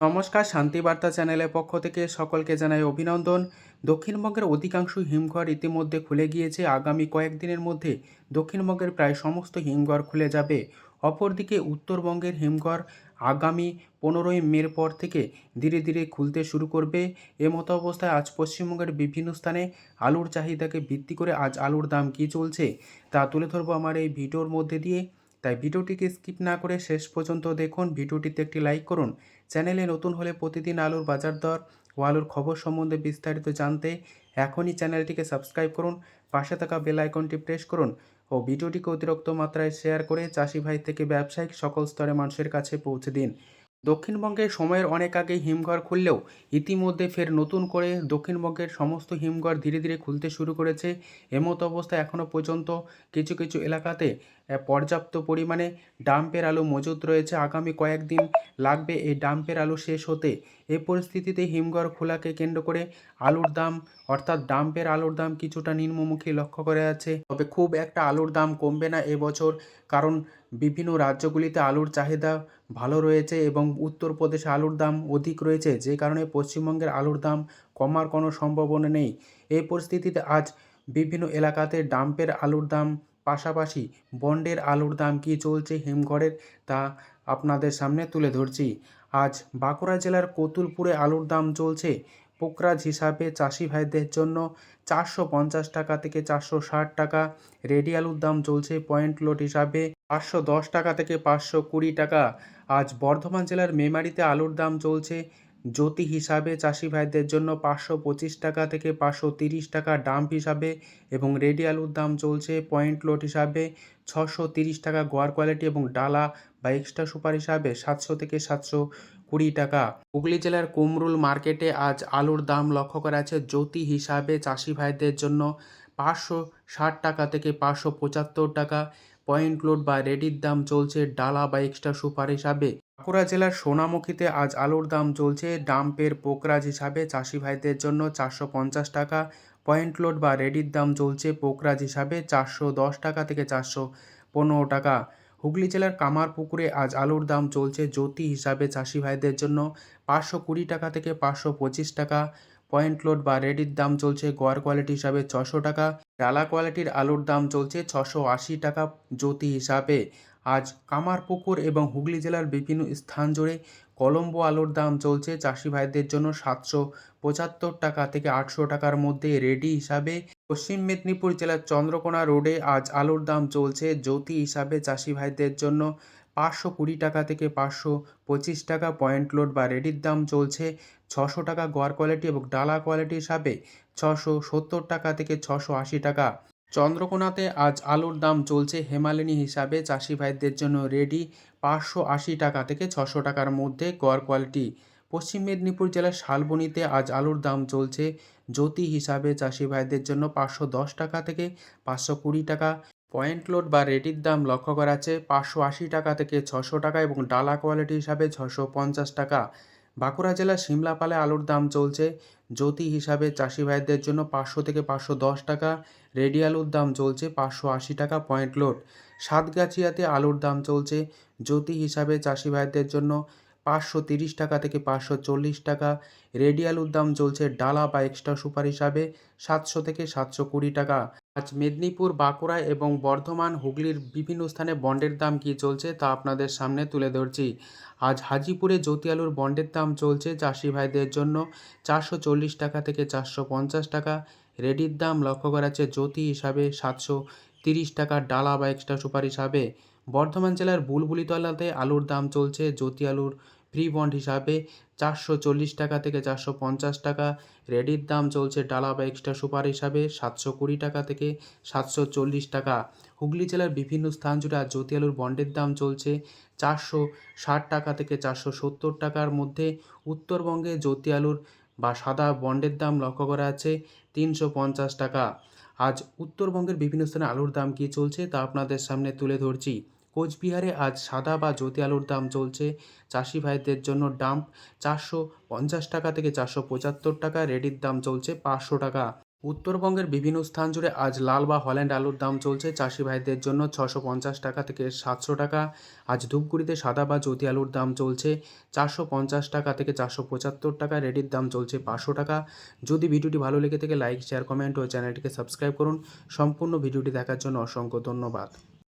নমস্কার শান্তিবার্তা চ্যানেলের পক্ষ থেকে সকলকে জানাই অভিনন্দন। দক্ষিণবঙ্গের অধিকাংশ হিমঘর ইতিমধ্যে খুলে গিয়েছে। আগামী কয়েকদিনের মধ্যে দক্ষিণবঙ্গের প্রায় সমস্ত হিমঘর খুলে যাবে। অপরদিকে উত্তরবঙ্গের হিমঘর আগামী পনেরোই মের পর থেকে ধীরে ধীরে খুলতে শুরু করবে। এমতো অবস্থায় আজ পশ্চিমবঙ্গের বিভিন্ন স্থানে আলুর চাহিদাকে ভিত্তি করে আজ আলুর দাম কী চলছে তা তুলে ধরবো আমার এই ভিডিওর মধ্যে দিয়ে। তাই ভিডিওটিকে স্কিপ না করে শেষ পর্যন্ত দেখুন। ভিডিওটিতে একটি লাইক করুন। চ্যানেলে নতুন হলে প্রতিদিন আলুর বাজার দর ও আলুর খবর সম্বন্ধে বিস্তারিত জানতে এখনই চ্যানেলটিকে সাবস্ক্রাইব করুন। পাশে থাকা বেল আইকনটি প্রেস করুন ও ভিডিওটিকে অতিরিক্ত মাত্রায় শেয়ার করে চাষি ভাই থেকে ব্যবসায়িক সকল স্তরে মানুষের কাছে পৌঁছে দিন। দক্ষিণবঙ্গে সময়ের অনেক আগেই হিমঘর খুললেও ইতিমধ্যে ফের নতুন করে দক্ষিণবঙ্গের সমস্ত হিমঘর ধীরে ধীরে খুলতে শুরু করেছে। এমতো অবস্থায় এখনও পর্যন্ত কিছু কিছু এলাকাতে পর্যাপ্ত পরিমাণে ডাম্পের আলু মজুদ রয়েছে। আগামী কয়েকদিন লাগবে এই ডাম্পের আলু শেষ হতে। এই পরিস্থিতিতে হিমঘর খোলাকে কেন্দ্র করে আলুর দাম, অর্থাৎ ডাম্পের আলুর দাম কিছুটা নিম্নমুখী লক্ষ্য করা যাচ্ছে। তবে খুব একটা আলুর দাম কমবে না এবছর কারণ বিভিন্ন রাজ্যগুলিতে আলুর চাহিদা ভালো রয়েছে এবং উত্তরপ্রদেশে আলুর দাম অধিক রয়েছে, যে কারণে পশ্চিমবঙ্গের আলুর দাম কমার কোনো সম্ভাবনা নেই। এই পরিস্থিতিতে আজ বিভিন্ন এলাকাতে ডাম্পের আলুর দাম, পাশাপাশি বন্ডের আলুর দাম কী চলছে হিমঘরের, তা আপনাদের সামনে তুলে ধরছি। আজ বাঁকুড়া জেলার কতুলপুরে আলুর দাম চলছে পোকরাজ হিসাবে চাষি ভাইদের জন্য চারশো পঞ্চাশ টাকা থেকে চারশো ষাট টাকা, রেডি আলুর দাম চলছে পয়েন্ট লোড হিসাবে পাঁচশো দশ টাকা থেকে পাঁচশো কুড়ি টাকা। আজ বর্ধমান জেলার মেমারিতে আলুর দাম চলছে। জ্যোতি হিসাবে চাষি ভাইদের জন্য পাঁচশো পঁচিশ টাকা থেকে পাঁচশো তিরিশ টাকা ডাম্প হিসাবে এবং রেডি আলুর দাম চলছে পয়েন্ট লোড হিসাবে ছশো তিরিশ টাকা গোয়ার কোয়ালিটি এবং ডালা বা এক্সট্রা সুপার হিসাবে সাতশো থেকে সাতশো কুড়ি টাকা। হুগলি জেলার কুমরুল মার্কেটে আজ আলুর দাম লক্ষ্য করা আছে জ্যোতি হিসাবে চাষি ভাইদের জন্য পাঁচশো ষাট টাকা থেকে পাঁচশো পঁচাত্তর টাকা পয়েন্ট লোড বা রেডির দাম চলছে ডালা বা এক্সট্রা সুপার হিসাবে। বাঁকুড়া জেলার সোনামুখীতে আজ আলুর দাম চলছে ডাম্পের পোকরাজ হিসাবে। চাষি ভাইদের জন্য চারশো পঞ্চাশ টাকা। পয়েন্ট লোড বা রেডির দাম চলছে পোকরাজ হিসাবে চারশো দশ টাকা থেকে চারশো পনেরো টাকা। হুগলি জেলার কামারপুকুরে আজ আলুর দাম চলছে জ্যোতি হিসাবে চাষি ভাইদের জন্য পাঁচশো কুড়ি টাকা থেকে পাঁচশো পঁচিশ টাকা। পয়েন্ট লোড বা রেডির দাম চলছে গোয়ার কোয়ালিটি হিসাবে ছশো টাকা, ডালা কোয়ালিটির আলুর দাম চলছে ছশো আশি টাকা জ্যোতি হিসাবে। আজ কামারপুকুর এবং হুগলি জেলার বিভিন্ন স্থান জুড়ে কলম্বো আলুর দাম চলছে চাষি ভাইদের জন্য সাতশো পঁচাত্তর টাকা থেকে আটশো টাকার মধ্যে। রেডি হিসাবে পশ্চিম মেদিনীপুর জেলার চন্দ্রকোনা রোডে আজ আলুর দাম চলছে জ্যোতি হিসাবে চাষি ভাইদের জন্য পাঁচশো কুড়ি টাকা থেকে পাঁচশো পঁচিশ টাকা পয়েন্ট লোড বা রেডির দাম চলছে ছশো টাকা গোয়ার কোয়ালিটি এবং ডালা কোয়ালিটি হিসাবে ছশো সত্তর টাকা থেকে ছশো আশি টাকা। চন্দ্রকোনাতে আজ আলুর দাম চলছে হেমালিনী হিসাবে চাষি ভাইদের জন্য রেডি পাঁচশো আশি টাকা থেকে ছশো টাকার মধ্যে গড় কোয়ালিটি। পশ্চিম মেদিনীপুর জেলার শালবনীতে আজ আলুর দাম চলছে জ্যোতি হিসাবে চাষি ভাইদের জন্য পাঁচশো দশ টাকা থেকে পাঁচশো কুড়ি টাকা। পয়েন্ট লোড বা রেডির দাম লক্ষ্য করা আছে পাঁচশো আশি টাকা থেকে ছশো টাকা এবং ডালা কোয়ালিটি হিসাবে ছশো পঞ্চাশ টাকা। বাঁকুড়া জেলার সিমলাপালে আলুর দাম চলছে। জ্যোতি হিসাবে চাষি ভাইদের জন্য পাঁচশো থেকে পাঁচশো দশ টাকা। রেডি আলুর দাম চলছে পাঁচশো আশি টাকা পয়েন্ট লোড। সাতগাছিয়াতে আলুর দাম চলছে। জ্যোতি হিসাবে চাষি ভাইদের জন্য পাঁচশো তিরিশ টাকা থেকে পাঁচশো চল্লিশ টাকা। রেডি আলুর দাম চলছে ডালা বা এক্সট্রা সুপার হিসাবে সাতশো থেকে সাতশো কুড়ি টাকা। আজ মেদিনীপুর, বাঁকুড়া এবং বর্ধমান হুগলির বিভিন্ন স্থানে বন্ডের দাম কী চলছে তা আপনাদের সামনে তুলে ধরছি। আজ হাজিপুরে জ্যোতি আলুর বন্ডের দাম চলছে চাষি ভাইদের জন্য চারশো চল্লিশ টাকা থেকে চারশো পঞ্চাশ টাকা। রেডির দাম লক্ষ্য করা যাচ্ছে জ্যোতি হিসাবে সাতশো তিরিশ টাকা, ডালা বা এক্সট্রা সুপার হিসাবে। বর্ধমান জেলার বুলবুলিতলাতে আলুর দাম চলছে জ্যোতি আলুর ফ্রি বন্ড হিসাবে চারশো চল্লিশ টাকা থেকে চারশো পঞ্চাশ টাকা। রেডির দাম চলছে ডালা বা এক্সট্রা সুপার হিসাবে সাতশো কুড়ি টাকা থেকে সাতশো চল্লিশ টাকা। হুগলি জেলার বিভিন্ন স্থান জুড়ে আজ জ্যোতি আলুর বন্ডের দাম চলছে চারশো ষাট টাকা থেকে চারশো সত্তর টাকার মধ্যে। উত্তরবঙ্গে জ্যোতি আলুর বা সাদা বন্ডের দাম লক্ষ্য করা আছে তিনশো পঞ্চাশ টাকা। আজ উত্তরবঙ্গের বিভিন্ন স্থানে আলুর দাম কী চলছে তা আপনাদের সামনে তুলে ধরছি। কোচবিহারে আজ সাদা বা জ্যোতি আলুর দাম চলছে। চাষি ভাইদের জন্য ডাম্প চারশো পঞ্চাশ টাকা থেকে চারশো পঁচাত্তর টাকা, রেডির দাম চলছে পাঁচশো টাকা। উত্তরবঙ্গের বিভিন্ন স্থান জুড়ে আজ লাল বা হল্যান্ড আলুর দাম চলছে। চাষি ভাইদের জন্য ছশো পঞ্চাশ টাকা থেকে সাতশো টাকা। আজ ধূপগুড়িতে সাদা বা জ্যোতি আলুর দাম চলছে চারশো পঞ্চাশ টাকা থেকে চারশো পঁচাত্তর টাকা, রেডির দাম চলছে পাঁচশো টাকা। যদি ভিডিওটি ভালো লেগে থাকে, লাইক শেয়ার কমেন্ট ও চ্যানেলটিকে সাবস্ক্রাইব করুন। সম্পূর্ণ ভিডিওটি দেখার জন্য অসংখ্য ধন্যবাদ।